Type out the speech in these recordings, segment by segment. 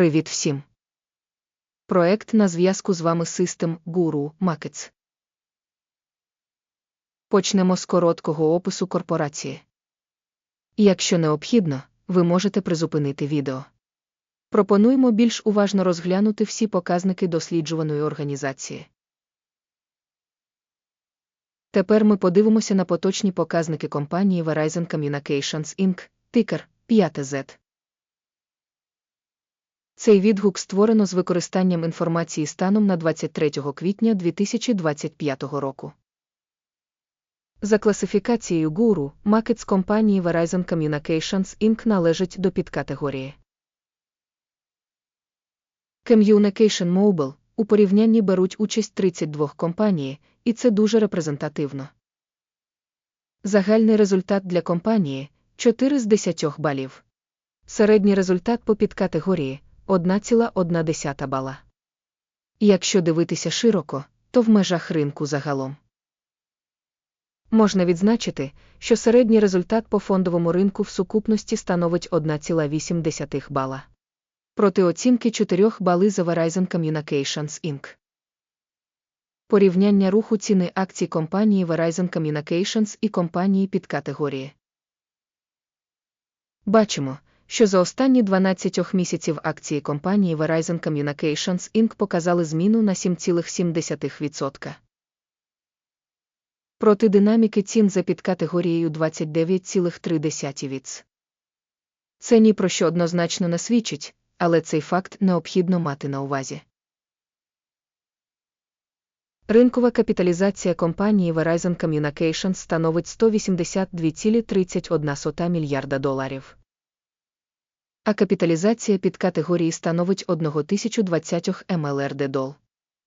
Привіт всім! Проект на зв'язку з вами System Guru Markets. Почнемо з короткого опису корпорації. Якщо необхідно, ви можете призупинити відео. Пропонуємо більш уважно розглянути всі показники досліджуваної організації. Тепер ми подивимося на поточні показники компанії Verizon Communications Inc. тикер 5Z. Цей відгук створено з використанням інформації станом на 23 квітня 2025 року. За класифікацією гуру, макет з компанії Verizon Communications Inc. належить до підкатегорії. Communication Mobile у порівнянні беруть участь 32 компанії, і це дуже репрезентативно. Загальний результат для компанії 4 з 10 балів. Середній результат по підкатегорії 1,1 бала. Якщо дивитися широко, то в межах ринку загалом. Можна відзначити, що середній результат по фондовому ринку в сукупності становить 1,8 бала. Проти оцінки 4 бали за Verizon Communications Inc. Порівняння руху ціни акцій компанії Verizon Communications і компанії під категорії. Бачимо, що за останні 12 місяців акції компанії Verizon Communications Inc. показали зміну на 7,7%. Проти динаміки цін за підкатегорією 29,3 віц. Це ні про що однозначно не свідчить, але цей факт необхідно мати на увазі. Ринкова капіталізація компанії Verizon Communications становить 182,31 мільярда доларів а капіталізація під категорії становить 1020 МЛРД дол.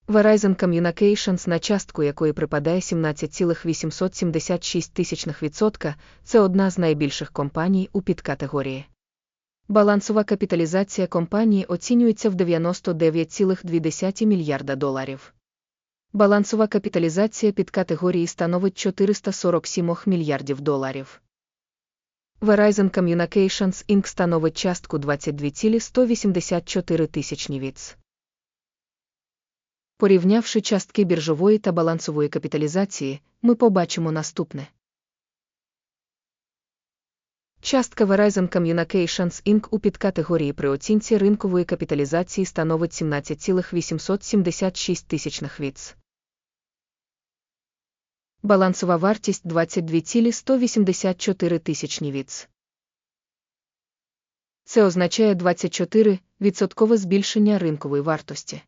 Verizon Communications, на частку якої припадає 17,876%, це одна з найбільших компаній у підкатегорії. Балансова капіталізація компанії оцінюється в 99,2 мільярда доларів. Балансова капіталізація під категорії становить 447 мільярдів доларів. Verizon Communications Inc. становить частку 22,184 тисячні віц. Порівнявши частки біржової та балансової капіталізації, ми побачимо наступне. Частка Verizon Communications Inc. у підкатегорії при оцінці ринкової капіталізації становить 17,876 тисячних віц. Балансова вартість 22,184 тисячні віц. Це означає 24% збільшення ринкової вартості.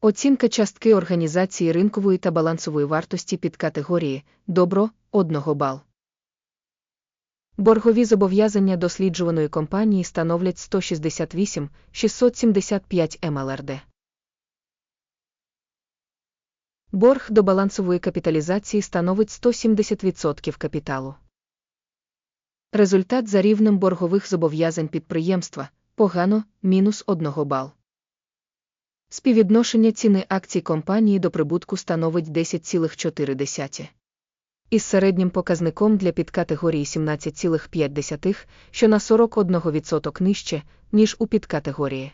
Оцінка частки організації ринкової та балансової вартості під категорії добро 1 бал. Боргові зобов'язання досліджуваної компанії становлять 168 675 МЛРД. Борг до балансової капіталізації становить 170% капіталу. Результат за рівнем боргових зобов'язань підприємства погано мінус 1 бал. Співвідношення ціни акцій компанії до прибутку становить 10,4. Із середнім показником для підкатегорії 17,5, що на 41% нижче, ніж у підкатегорії.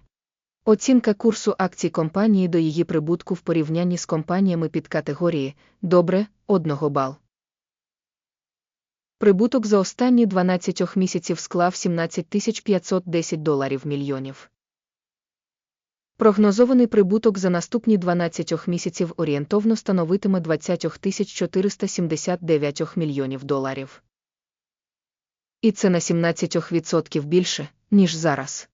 Оцінка курсу акцій компанії до її прибутку в порівнянні з компаніями під категорії добре 1 бал. Прибуток за останні 12 місяців склав 17 510 доларів мільйонів. Прогнозований прибуток за наступні 12 місяців орієнтовно становитиме 20 479 мільйонів доларів. І це на 17% більше, ніж зараз.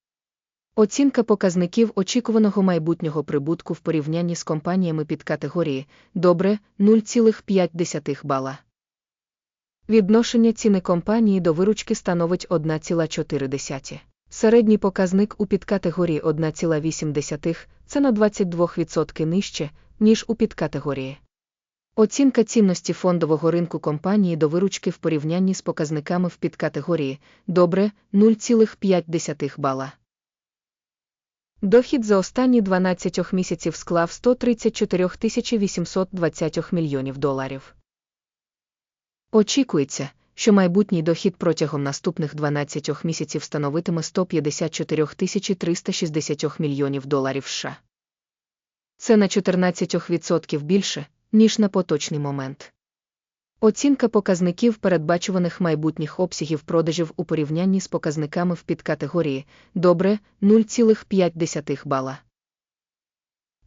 Оцінка показників очікуваного майбутнього прибутку в порівнянні з компаніями під категорії добре 0,5 бала. Відношення ціни компанії до виручки становить 1,4. Середній показник у підкатегорії 1,8 це на 22% нижче, ніж у підкатегорії. Оцінка цінності фондового ринку компанії до виручки в порівнянні з показниками в підкатегорії добре 0,5 бала. Дохід за останні 12 місяців склав 134 820 мільйонів доларів. Очікується, що майбутній дохід протягом наступних 12 місяців становитиме 154 360 мільйонів доларів США. Це на 14% більше, ніж на поточний момент. Оцінка показників передбачуваних майбутніх обсягів продажів у порівнянні з показниками в підкатегорії добре 0,5 бала.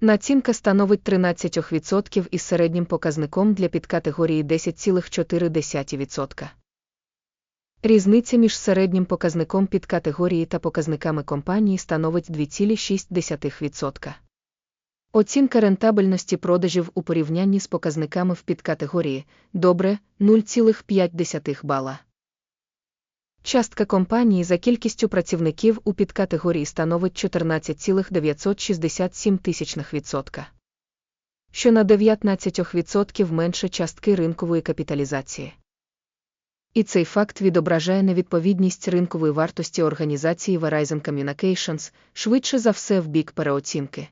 Націнка становить 13% із середнім показником для підкатегорії 10,4%. Різниця між середнім показником підкатегорії та показниками компанії становить 2,6%. Оцінка рентабельності продажів у порівнянні з показниками в підкатегорії добре 0,5 бала. Частка компанії за кількістю працівників у підкатегорії становить 14,967%, що на 19% менше частки ринкової капіталізації. І цей факт відображає невідповідність ринкової вартості організації Verizon Communications швидше за все в бік переоцінки.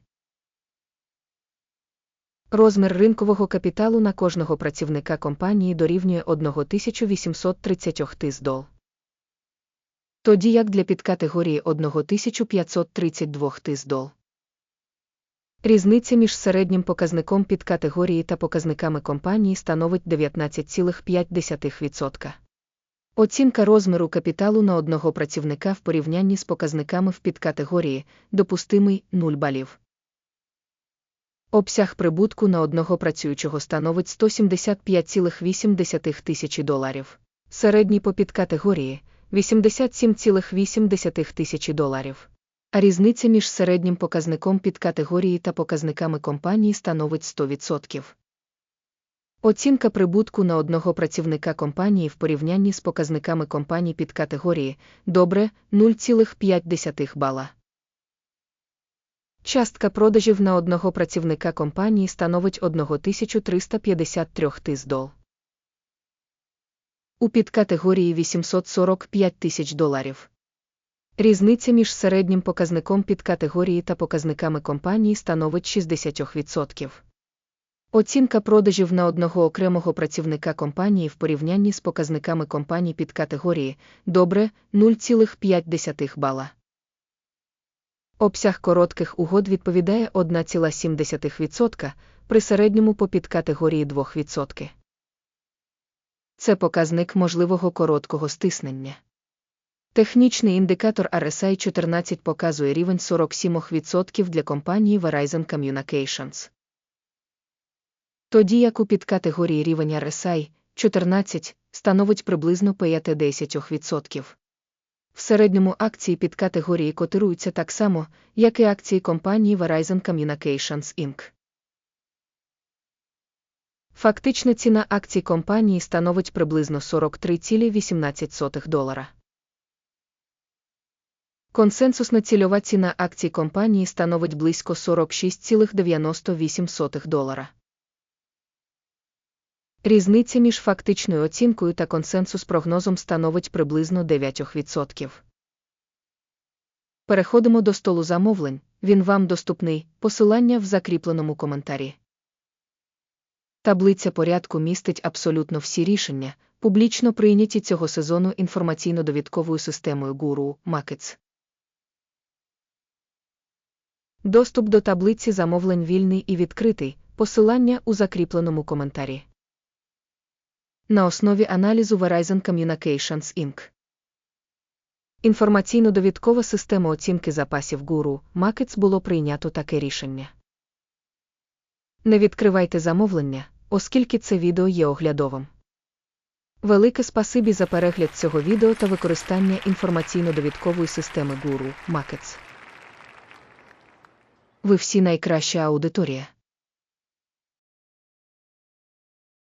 Розмір ринкового капіталу на кожного працівника компанії дорівнює 1830 тис. Тоді як для підкатегорії 1532 тис дол. Різниця між середнім показником підкатегорії та показниками компанії становить 19,5%. Оцінка розміру капіталу на одного працівника в порівнянні з показниками в підкатегорії допустимий 0 балів. Обсяг прибутку на одного працюючого становить 175,8 тисячі доларів. Середній по підкатегорії 87,8 тисячі доларів. А різниця між середнім показником підкатегорії та показниками компанії становить 100%. Оцінка прибутку на одного працівника компанії в порівнянні з показниками компаній підкатегорії добре 0,5 бала. Частка продажів на одного працівника компанії становить 1353 тис дол. У підкатегорії 845 тисяч доларів. Різниця між середнім показником підкатегорії та показниками компанії становить 60%. Оцінка продажів на одного окремого працівника компанії в порівнянні з показниками компаній підкатегорії добре 0,5 бала. Обсяг коротких угод відповідає 1,7% при середньому по підкатегорії 2%. Це показник можливого короткого стиснення. Технічний індикатор RSI 14 показує рівень 47% для компанії Verizon Communications. Тоді як у підкатегорії рівень RSI 14 становить приблизно 5-10%. В середньому акції під категорії котируються так само, як і акції компанії Verizon Communications Inc. Фактична ціна акцій компанії становить приблизно 43,18 долара. Консенсусна цільова ціна акцій компанії становить близько 46,98 долара. Різниця між фактичною оцінкою та консенсус прогнозом становить приблизно 9%. Переходимо до столу замовлень, він вам доступний, посилання в закріпленому коментарі. Таблиця порядку містить абсолютно всі рішення, публічно прийняті цього сезону інформаційно-довідковою системою Guru Markets. Доступ до таблиці замовлень вільний і відкритий, посилання у закріпленому коментарі на основі аналізу Verizon Communications Inc. Інформаційно-довідкова система оцінки запасів Guru Markets було прийнято таке рішення. Не відкривайте замовлення, оскільки це відео є оглядовим. Велике спасибі за перегляд цього відео та використання інформаційно-довідкової системи Guru Markets. Ви всі найкраща аудиторія.